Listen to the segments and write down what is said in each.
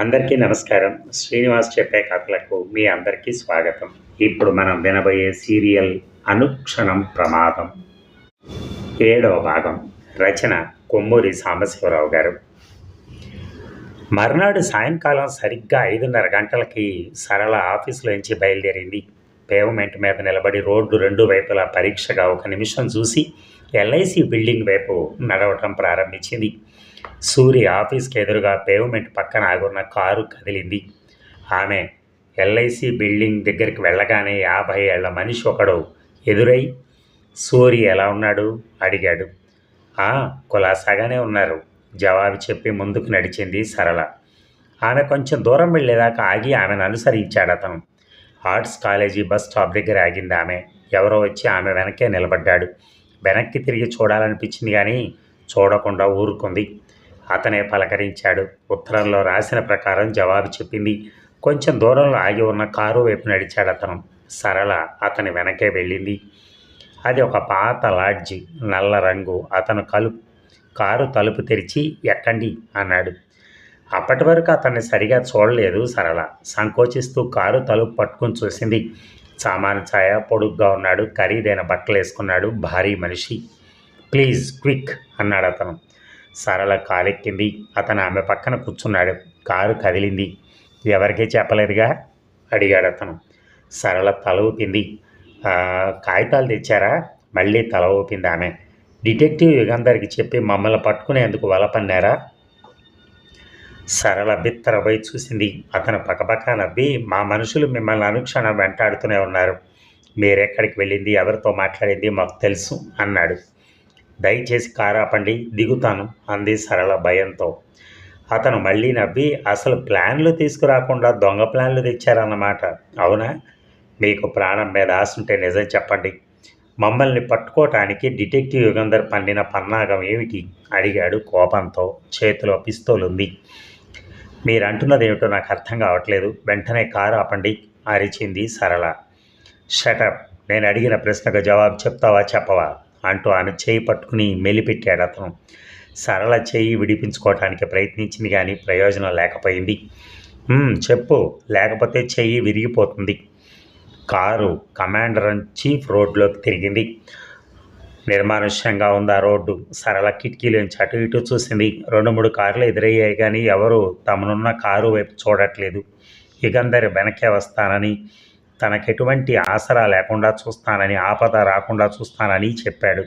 అందరికీ నమస్కారం. శ్రీనివాస్ చెప్పే కథలకు మీ అందరికీ స్వాగతం. ఇప్పుడు మనం వినబోయే సీరియల్ అనుక్షణం ప్రమాదం. ఏడవ భాగం. రచన కొమ్మూరి సాంబశివరావు గారు. మర్నాడు సాయంకాలం సరిగ్గా ఐదున్నర గంటలకి సరళ ఆఫీసులోంచి బయలుదేరింది. పేవ్మెంట్ మీద నిలబడి రోడ్డు రెండు వైపులా పరీక్షగా ఒక నిమిషం చూసి ఎల్ఐసి బిల్డింగ్ వైపు నడవటం ప్రారంభించింది. సూరి ఆఫీస్కి ఎదురుగా పేవ్మెంట్ పక్కన ఆగున్న కారు కదిలింది. ఆమె ఎల్ఐసి బిల్డింగ్ దగ్గరికి వెళ్ళగానే యాభై ఏళ్ళ మనిషి ఒకడు ఎదురై సూరి ఎలా ఉన్నాడు? అడిగాడు. కులాసాగానే ఉన్నారు జవాబు చెప్పి ముందుకు నడిచింది సరళ. ఆమె కొంచెం దూరం వెళ్ళేదాకా ఆగి ఆమెను అనుసరించాడు అతను. ఆర్ట్స్ కాలేజీ బస్ స్టాప్ దగ్గర ఆగింది ఆమె. ఎవరో వచ్చి ఆమె వెనకే నిలబడ్డాడు. వెనక్కి తిరిగి చూడాలనిపించింది కానీ చూడకుండా ఊరుకుంది. అతనే పలకరించాడు. ఉత్తరంలో రాసిన ప్రకారం జవాబు చెప్పింది కొంచెం దూరంలో ఆగి ఉన్న కారు వైపు నడిచాడు అతను. సరళ అతని వెనకే వెళ్ళింది. అది ఒక పాత లాడ్జి నల్ల రంగు. అతను కలు కారు తలుపు తెరిచి ఎక్కండి అన్నాడు. అప్పటి వరకు అతన్ని సరిగా చూడలేదు సరళ. సంకోచిస్తూ కారు తలుపు పట్టుకుని చూసింది. సామాను ఛాయ పొడుగ్గా ఉన్నాడు. ఖరీదైన బట్టలు వేసుకున్నాడు భారీ మనిషి. ప్లీజ్ క్విక్ అన్నాడు అతను. సరళ కాలెక్కింది. అతను ఆమె పక్కన కూర్చున్నాడు. కారు కదిలింది. ఎవరికీ చెప్పలేదుగా? అడిగాడు అతను. సరళ తల ఊపింది. కాగితాలు తెచ్చారా? మళ్ళీ తల ఊపింది ఆమె. డిటెక్టివ్ యుగంధర్కి చెప్పి మమ్మల్ని పట్టుకునేందుకు వల పన్నారా సరళ బిత్తరపోయి చూసింది. అతను పక్కపక్క నవ్వి మా మనుషులు మిమ్మల్ని అనుక్షణం వెంటాడుతూనే ఉన్నారు. మీరెక్కడికి వెళ్ళింది? ఎవరితో మాట్లాడింది? మాకు తెలుసు అన్నాడు. దయచేసి కారు ఆపండి దిగుతాను అంది సరళ భయంతో. అతను మళ్ళీ నవ్వి అసలు ప్లాన్లు తీసుకురాకుండా దొంగ ప్లాన్లు తెచ్చారన్నమాట. అవునా? మీకు ప్రాణం మీద ఆశ ఉంటే నిజం చెప్పండి. మమ్మల్ని పట్టుకోవటానికి డిటెక్టివ్ యుగంధర్ పండిన పన్నాగం ఏమిటి? అడిగాడు కోపంతో చేతిలో పిస్తోల్ ఉంది మీరు అంటున్నది ఏమిటో నాకు అర్థం కావట్లేదు. వెంటనే కారు ఆపండి అరిచింది సరళ. షటప్ నేను అడిగిన ప్రశ్నకు జవాబు చెప్తావా చెప్పవా? అంటూ ఆమె చేయి పట్టుకుని మెలిపెట్టాడు అతను. సరళ చేయి విడిపించుకోవటానికి ప్రయత్నించింది కానీ ప్రయోజనం లేకపోయింది. చెప్పు. లేకపోతే చెయ్యి విరిగిపోతుంది. కారు కమాండర్ చీఫ్ రోడ్లోకి తిరిగింది. నిర్మానుష్యంగా ఉంది ఆ రోడ్డు? సరళ కిటికీలోంచి అటు ఇటు చూసింది. రెండు మూడు కార్లు ఎదురయ్యాయి కానీ ఎవరు తమనున్న కారు వైపు చూడట్లేదు. యుగంధర్ వెనకే వస్తానని తనకెటువంటి ఆసరా లేకుండా చూస్తానని ఆపద రాకుండా చూస్తానని చెప్పాడు.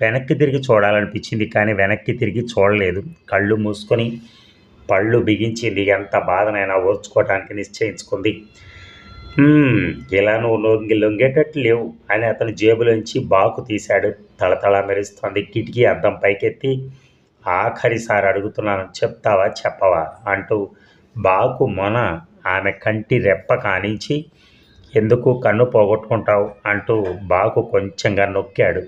వెనక్కి తిరిగి చూడాలనిపించింది కానీ వెనక్కి తిరిగి చూడలేదు. కళ్ళు మూసుకొని పళ్ళు బిగించింది. ఎంత బాధనైనా ఓర్చుకోవటానికి నిశ్చయించుకుంది. ఇలా నువ్వు లొంగి లొంగేటట్టు లేవు అని అతను జేబులోంచి బాకు తీశాడు. తళతళ మెరుస్తోంది. కిటికీ అద్దం పైకెత్తి ఆఖరిసారి అడుగుతున్నాను. చెప్తావా చెప్పవా? అంటూ బాకు మొన ఆమె కంటి రెప్ప కానించి ఎందుకు కన్ను పోగొట్టుకుంటావు? అంటూ బాకు కొంచెంగా నొక్కాడు.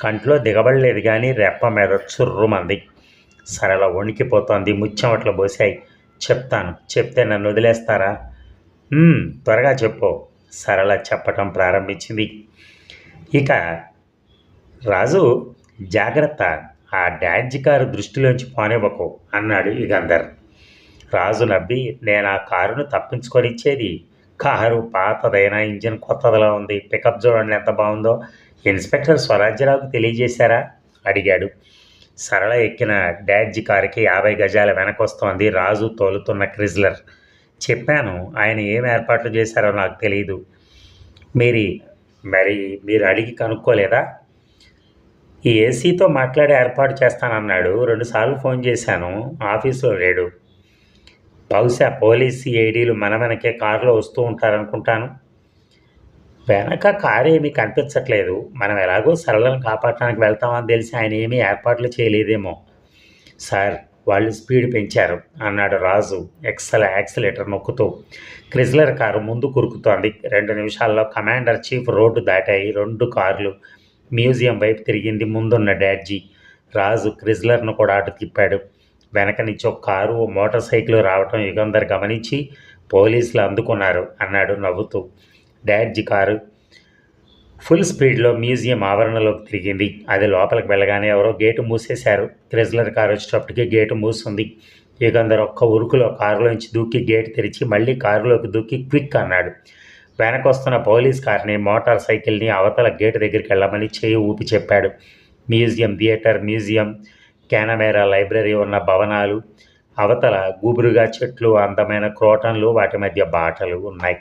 కంట్లో దిగబడలేదు కానీ రెప్ప మీద చుర్రుమంది. సరళ వణికిపోతోంది ముచ్చెమట్లు పోసాయి చెప్తాను చెప్తే నన్ను వదిలేస్తారా? త్వరగా చెప్పు సరళ చెప్పటం ప్రారంభించింది. ఇక రాజు జాగ్రత్త ఆ డాడ్జి కారు దృష్టిలోంచి పోనివ్వకు అన్నాడు యుగంధర్. రాజు నవ్వి నేను ఆ కారును తప్పించుకొని ఇచ్చేది? కారు పాతదైనా ఇంజిన్ కొత్తదిలా ఉంది పికప్ చూడండి ఎంత బాగుందో. ఇన్స్పెక్టర్ స్వరాజ్యరావుకు తెలియజేశారా? అడిగాడు. సరళ ఎక్కిన డాడ్జి కారుకి యాభై గజాల వెనకొస్తోంది రాజు తోలుతున్న క్రిజ్లర్. చెప్పాను ఆయన ఏం ఏర్పాట్లు చేశారో నాకు తెలియదు మీరు మరి మీరు అడిగి కనుక్కోలేదా? ఈ ఏసీతో మాట్లాడి ఏర్పాటు చేస్తానన్నాడు. రెండుసార్లు ఫోన్ చేశాను ఆఫీసులో లేడు. బహుశా పోలీస్ ఏడీలు మన వెనకే కారులో వస్తూ ఉంటారనుకుంటాను. వెనక కారు ఏమీ కనిపించట్లేదు. మనం ఎలాగో సరళను కాపాడటానికి వెళ్తామని తెలిసి ఆయన ఏమీ ఏర్పాట్లు చేయలేదేమో. సార్ వాళ్ళు స్పీడ్ పెంచారు అన్నాడు రాజు ఎక్సల్ యాక్సిలేటర్ నొక్కుతూ. క్రిజ్లర్ కారు ముందు కురుకుతోంది. రెండు నిమిషాల్లో కమాండర్ చీఫ్ రోడ్డు దాటాయి. రెండు కార్లు మ్యూజియం వైపు తిరిగింది ముందున్న డాడ్జీ. రాజు క్రిజ్లర్ను కూడా అటు తిప్పాడు. వెనక నుంచి ఒక కారు ఓ మోటార్ సైకిల్ రావటం యుగంధర్ గమనించి పోలీసులు అందుకున్నారు అన్నాడు నవ్వుతూ. డాడ్జీ కారు ఫుల్ స్పీడ్లో మ్యూజియం ఆవరణలోకి తిరిగింది. అది లోపలికి వెళ్ళగానే ఎవరో గేటు మూసేశారు. క్రిజ్లర్ కారు వచ్చేటప్పటికి గేటు మూసింది. యుగంధర్ ఒక్క ఉరుకులో కారులోంచి దూకి గేట్ తెరిచి మళ్ళీ కారులోకి దూకి క్విక్ అన్నాడు. వెనకొస్తున్న పోలీస్ కార్ని మోటార్ సైకిల్ని అవతల గేటు దగ్గరికి వెళ్ళమని చేయి ఊపి చెప్పాడు. మ్యూజియం థియేటర్ మ్యూజియం కెనమేరా లైబ్రరీ ఉన్న భవనాలు అవతల గుబురుగా చెట్లు అందమైన క్రోటన్లు వాటి మధ్య బాటలు ఉన్నాయి.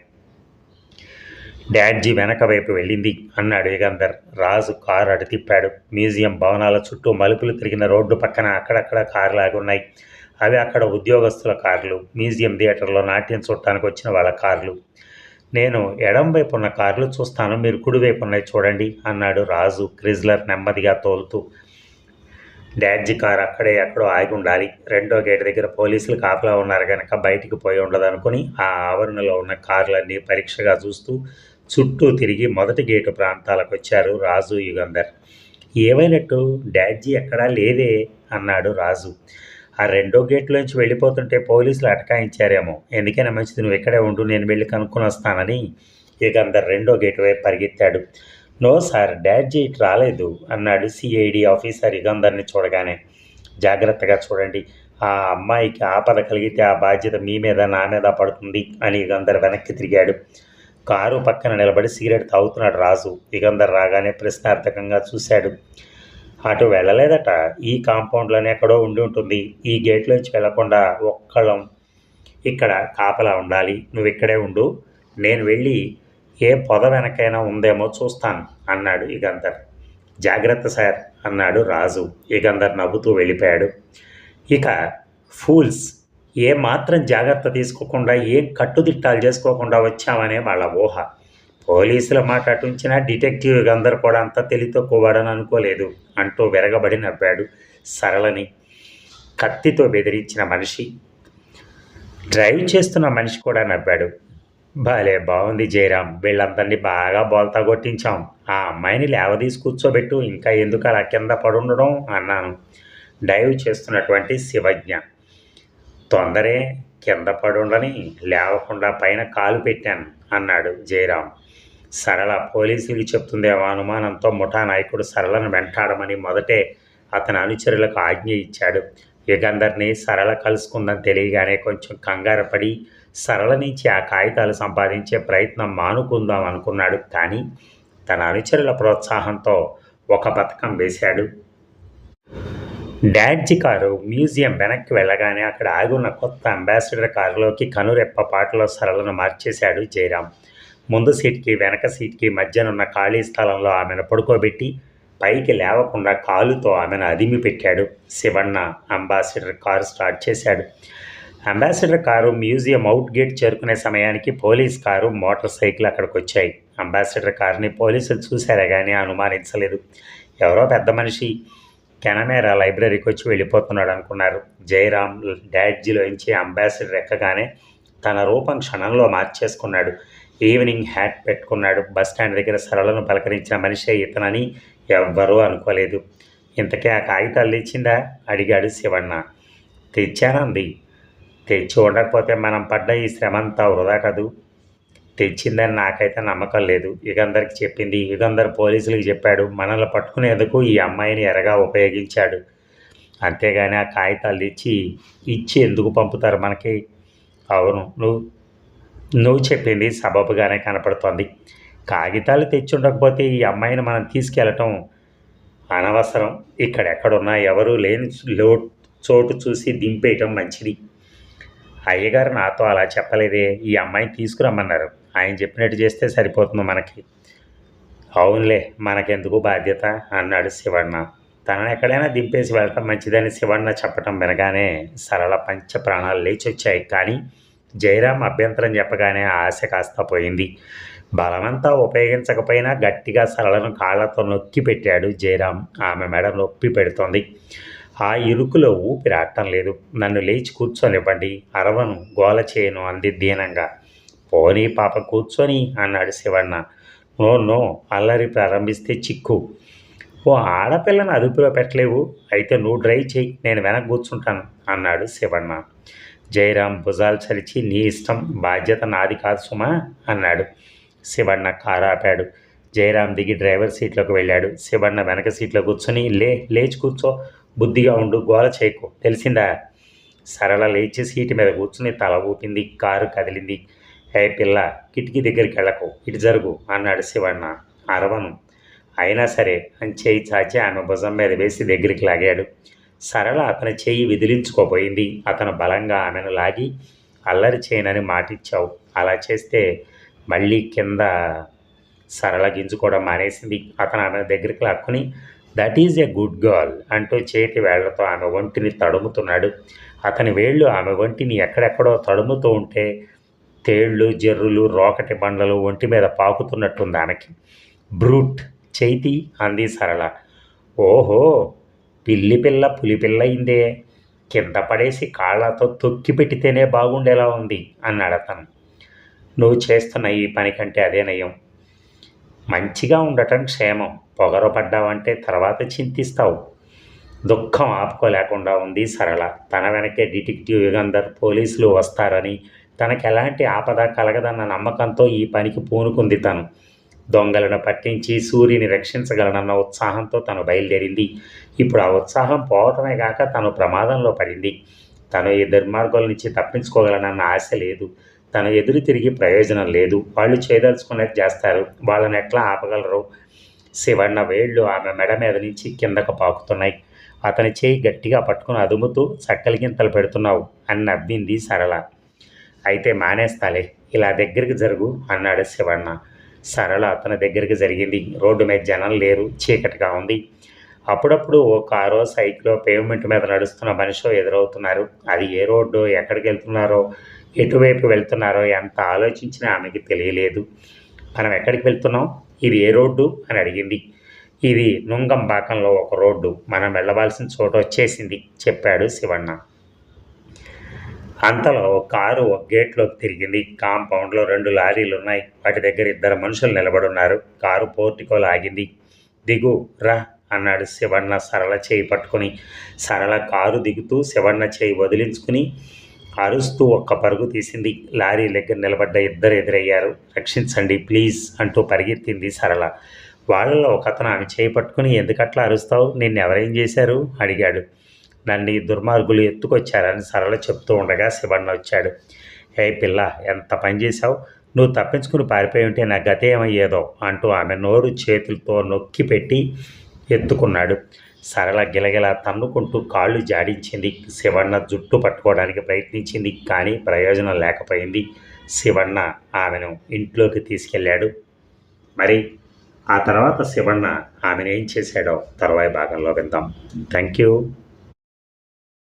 డాడ్జీ వెనక వైపు వెళ్ళింది. అన్నాడు యుగంధర్. రాజు కారు అటు తిప్పాడు. మ్యూజియం భవనాల చుట్టూ మలుపులు తిరిగిన రోడ్డు పక్కన అక్కడక్కడ కార్లు ఉన్నాయి. అవి అక్కడ ఉద్యోగస్తుల కార్లు మ్యూజియం థియేటర్లో నాట్యం చూడటానికి వచ్చిన వాళ్ళ కార్లు. నేను ఎడం వైపు ఉన్న కార్లు చూస్తాను మీరు కుడివైపు ఉన్నాయి చూడండి అన్నాడు రాజు క్రిజ్లర్ నెమ్మదిగా తోలుతూ. డాడ్జీ కార్ అక్కడే ఎక్కడో ఆగి ఉండాలి. రెండో గేట్ దగ్గర పోలీసులు కాపలా ఉన్నారు కనుక బయటికి పోయి ఉండదనుకుని ఆ ఆవరణలో ఉన్న కార్లన్నీ పరీక్షగా చూస్తూ చుట్టూ తిరిగి మొదటి గేటు ప్రాంతాలకు వచ్చారు రాజు యుగంధర్. ఏమైనట్టు? డాడ్జీ ఎక్కడా లేదే అన్నాడు రాజు. ఆ రెండో గేట్లోంచి వెళ్ళిపోతుంటే పోలీసులు అటకాయించారేమో. ఎందుకైనా మంచిది నువ్వు ఇక్కడే ఉండు నేను వెళ్ళి కనుక్కొని వస్తానని యుగంధర్ రెండో గేటు వైపు పరిగెత్తాడు. నో సార్ డాడ్జీ రాలేదు అన్నాడు సిఐడి ఆఫీసర్ ఇగందరిని చూడగానే. జాగ్రత్తగా చూడండి ఆ అమ్మాయికి ఆపద కలిగితే ఆ బాధ్యత మీ మీద నా మీద పడుతుంది అని ఇగందర్ వెనక్కి తిరిగాడు. కారు పక్కన నిలబడి సిగరెట్ తాగుతున్నాడు రాజు. ఇగందర్ రాగానే ప్రశ్నార్థకంగా చూశాడు. అటు వెళ్ళలేదట ఈ కాంపౌండ్లోనే ఎక్కడో ఉండి ఉంటుంది. ఈ గేట్లోంచి వెళ్ళకుండా ఒక్కళ్ళం ఇక్కడ కాపలా ఉండాలి. నువ్వు ఇక్కడే ఉండు. నేను వెళ్ళి ఏ పొద వెనకైనా ఉందేమో చూస్తాను అన్నాడు ఇగంధర్. జాగ్రత్త సార్ అన్నాడు రాజు. ఇగంధర్ నవ్వుతూ వెళ్ళిపోయాడు. ఇక ఫూల్స్ ఏ మాత్రం జాగ్రత్త తీసుకోకుండా ఏం కట్టుదిట్టాలు చేసుకోకుండా వచ్చామనే వాళ్ళ ఊహ. పోలీసుల మాట అటుంచిన డిటెక్టివ్ అందరు కూడా అంత తెలితోక్కువాడని అనుకోలేదు అంటూ విరగబడి నవ్వాడు సరళని. కత్తితో బెదిరించిన మనిషి. డ్రైవ్ చేస్తున్న మనిషి కూడా నవ్వాడు. భలే బాగుంది జయరాం వీళ్ళందరినీ బాగా బోల్తా కొట్టించాం ఆ అమ్మాయిని లేవదీసి కూర్చోబెట్టు ఇంకా ఎందుకు అలా కింద పడుండడం అన్నాను. డైవ్ చేస్తున్నటువంటి శివజ్ఞ. తొందరే కింద పడుండని లేవకుండా పైన కాలు పెట్టాను అన్నాడు జయరాం సరళ పోలీసులు చెప్తుందేమో అనుమానంతో ముఠా నాయకుడు సరళను వెంటాడమని మొదటే అతని అనుచరులకు ఆజ్ఞ ఇచ్చాడు. యుగంధర్ని సరళ కలుసుకుందని తెలియగానే కొంచెం కంగారపడి సరళ నుంచి ఆ కాగితాలు సంపాదించే ప్రయత్నం మానుకుందాం అనుకున్నాడు. కానీ తన అనుచరుల ప్రోత్సాహంతో ఒక పథకం వేశాడు. డాడ్జీ కారు మ్యూజియం వెనక్కి వెళ్ళగానే అక్కడ ఆగున్న కొత్త అంబాసిడర్ కారులోకి కనురెప్ప పాటలో సరళను మార్చేశాడు జయరాం. ముందు సీట్కి వెనక సీట్కి మధ్యనున్న ఖాళీ స్థలంలో ఆమెను పడుకోబెట్టి పైకి లేవకుండా కాలుతో ఆమెను అదిమి పెట్టాడు శివన్న అంబాసిడర్ కారు స్టార్ట్ చేశాడు. Ambassador car museum out gate చేరుకునే సమయానికి పోలీస్ కారు మోటార్ సైకిల్ అక్కడికి వచ్చాయి అంబాసిడర్ కారుని పోలీసులు చూశారే కానీ అనుమానించలేదు. ఎవరో పెద్ద మనిషి కెనమేరా లైబ్రరీకి వచ్చి వెళ్ళిపోతున్నాడు అనుకున్నారు. జయరామ్ డాడ్జీలోంచి అంబాసిడర్ ఎక్కగానే తన రూపం క్షణంలో మార్చేసుకున్నాడు. ఈవినింగ్ హ్యాట్ పెట్టుకున్నాడు. బస్ స్టాండ్ దగ్గర సరళను పలకరించిన మనిషే ఇతనని ఎవ్వరూ అనుకోలేదు. ఇంతకీ ఆ కాగితాలు తెచ్చిందా? అడిగాడు శివಣ್ణ తెచ్చానంది తెచ్చి ఉండకపోతే మనం పడ్డ ఈ శ్రమ అంతా వృధా కదూ? తెచ్చిందని నాకైతే నమ్మకం లేదు. యుగంధర్కి చెప్పింది యుగంధర్ పోలీసులకు చెప్పాడు మనల్ని పట్టుకునేందుకు ఈ అమ్మాయిని ఎరగా ఉపయోగించాడు. అంతేగాని ఆ కాగితాలు తెచ్చి ఇచ్చి ఎందుకు పంపుతారు మనకి? అవును నువ్వు నువ్వు చెప్పింది సబబుగానే కనపడుతోంది. కాగితాలు తెచ్చి ఉండకపోతే ఈ అమ్మాయిని మనం తీసుకెళ్ళటం అనవసరం. ఇక్కడెక్కడున్నా ఎవరూ లేని లో చోటు చూసి దింపేయటం మంచిది. అయ్యగారు నాతో అలా చెప్పలేదే ఈ అమ్మాయిని తీసుకురమ్మన్నారు. ఆయన చెప్పినట్టు చేస్తే సరిపోతుంది మనకి? అవునులే మనకెందుకు బాధ్యత? అన్నాడు శివಣ್ణ తనని ఎక్కడైనా దింపేసి వెళ్ళటం మంచిదని శివಣ್ణ చెప్పటం వినగానే సరళ పంచ ప్రాణాలు లేచి వచ్చాయి. కానీ జయరాం అభ్యంతరం చెప్పగానే ఆశ కాస్త పోయింది. బలమంతా ఉపయోగించకపోయినా గట్టిగా సరళను కాళ్ళతో నొక్కి పెట్టాడు జయరాం. ఆమె మెడ నొప్పి పెడుతోంది. ఆ ఇరుకులో ఊపిరాటం లేదు. నన్ను లేచి కూర్చొనివ్వండి. అరవను గోల చేయను అంది దీనంగా. పోనీ పాప కూర్చొని అన్నాడు శివಣ್ణ నో నో అల్లరి ప్రారంభిస్తే చిక్కు. ఓ ఆడపిల్లను అదుపులో పెట్టలేవు. అయితే నువ్వు డ్రైవ్ చేయి. నేను వెనక్కి కూర్చుంటాను అన్నాడు శివన్న. జయరాం భుజాలు చరిచి నీ ఇష్టం బాధ్యత నాది కాదు సుమా అన్నాడు శివన్న కారు ఆపాడు జయరాం దిగి డ్రైవర్ సీట్లోకి వెళ్ళాడు. శివన్న వెనక సీట్లో కూర్చొని లే లేచి కూర్చో. బుద్ధిగా ఉండు గోల చేయకు. తెలిసిందా? సరళ లేచి సీటు మీద కూర్చుని తల ఊపింది కారు కదిలింది. ఏ పిల్ల కిటికీ దగ్గరికి వెళ్ళకు ఇటు జరుగు అన్నాడు శివಣ್ణ అరవను. అయినా సరే అని చేయి చాచి ఆమె భుజం మీద వేసి దగ్గరికి లాగాడు. సరళ అతని చెయ్యి విదిలించుకోపోయింది. అతను బలంగా ఆమెను లాగి అల్లరి చేయనని మాటిచ్చావు. అలా చేస్తే మళ్ళీ కింద సరళ గింజుకోవడం మానేసింది. అతను ఆమె దగ్గరికి లాక్కుని that is a good girl అంటూ చేతి వేళ్ళతో ఆమె ఒంటిని తడుముతున్నాడు. అతని వేళ్ళు ఆమె ఒంటిని ఎక్కడెక్కడో తడుముతూ ఉంటే తేళ్ళు జర్రులు రోకటి బండలు ఒంటి మీద పాకుతున్నట్టుంది ఆమెకి. బ్రూట్ చైతి అంది సరళ. ఓహో పిల్లి పిల్ల పులి కింద పడేసి కాళ్ళతో తొక్కి పెట్టితేనే బాగుండేలా ఉంది అన్నాడు అతను నువ్వు చేస్తున్న ఈ పని కంటే అదే నయం. మంచిగా ఉండటం క్షేమం. పొగర పడ్డావంటే తర్వాత చింతిస్తావు. దుఃఖం ఆపుకోలేకుండా ఉంది సరళ. తన వెనకే డిటెక్టివ్ యుగంధర్ పోలీసులు వస్తారని తనకు ఎలాంటి ఆపద కలగదన్న నమ్మకంతో ఈ పనికి పూనుకుంది తను. దొంగలను పట్టించి సూర్యుని రక్షించగలనన్న ఉత్సాహంతో తను బయలుదేరింది. ఇప్పుడు ఆ ఉత్సాహం పోవటమే కాక తను ప్రమాదంలో పడింది. తను ఈ దుర్మార్గుల నుంచి తప్పించుకోగలనన్న ఆశ లేదు. తను ఎదురు తిరిగి ప్రయోజనం లేదు. వాళ్ళు చేయదలుచుకునేది చేస్తారు. వాళ్ళని ఎట్లా ఆపగలరు? శివన్న వేళ్ళు ఆమె మెడ మీద నుంచి కిందకు పాకుతున్నాయి. అతని చేయి గట్టిగా పట్టుకుని అదుముతూ చక్కలి గింతలు పెడుతున్నావు అని నవ్వింది సరళ. అయితే మానేస్తాలే. ఇలా దగ్గరికి జరుగు అన్నాడు శివన్న. సరళ అతని దగ్గరికి జరిగింది. రోడ్డు మీద జనం లేరు. చీకటిగా ఉంది. అప్పుడప్పుడు ఓ కారో సైకిలో పేమెంట్ మీద నడుస్తున్న మనిషో ఎదురవుతున్నారు. అది ఏ రోడ్డు ఎక్కడికి వెళ్తున్నారో ఎటువైపు వెళ్తున్నారో ఎంత ఆలోచించినా ఆమెకి తెలియలేదు. మనం ఎక్కడికి వెళ్తున్నాం? ఇది ఏ రోడ్డు? అని అడిగింది. ఇది నుంగంబాకంలో ఒక రోడ్డు. మనం వెళ్ళవలసిన చోట వచ్చేసింది చెప్పాడు శివಣ್ణ అంతలో కారు ఒక గేట్లోకి తిరిగింది. కాంపౌండ్లో రెండు లారీలు ఉన్నాయి వాటి దగ్గర ఇద్దరు మనుషులు నిలబడున్నారు. కారు పోర్టికోలు ఆగింది దిగు రా. అన్నాడు శివన్న సరళ చేయి పట్టుకొని. సరళ కారు దిగుతూ శివన్న చేయి వదిలించుకుని అరుస్తూ ఒక్క పరుగు తీసింది. లారీ దగ్గర నిలబడ్డ ఇద్దరు ఎదురయ్యారు. రక్షించండి ప్లీజ్ అంటూ పరిగెత్తింది సరళ. వాళ్ళలో ఒక అతను ఆమె చేయి పట్టుకుని ఎందుకట్లా అరుస్తావు? నిన్ను ఎవరేం చేశారు? అడిగాడు. నన్ను ఈ దుర్మార్గులు ఎత్తుకొచ్చారని సరళ చెప్తూ ఉండగా శివన్న వచ్చాడు. ఏ పిల్ల ఎంత పని చేశావు? నువ్వు తప్పించుకుని పారిపోయి ఉంటే నా గతేమయ్యేదో అంటూ ఆమె నోరు చేతులతో నొక్కి పెట్టి ఎత్తుకున్నాడు. సరళ గిలగిల తన్నుకుంటూ కాళ్ళు జాడించింది. శివన్న జుట్టు పట్టుకోవడానికి ప్రయత్నించింది కానీ ప్రయోజనం లేకపోయింది. శివన్న ఆమెను ఇంట్లోకి తీసుకెళ్ళాడు. మరి ఆ తర్వాత శివన్న ఆమెను ఏం చేశాడో తర్వాయి భాగంలో విందాం. Thank you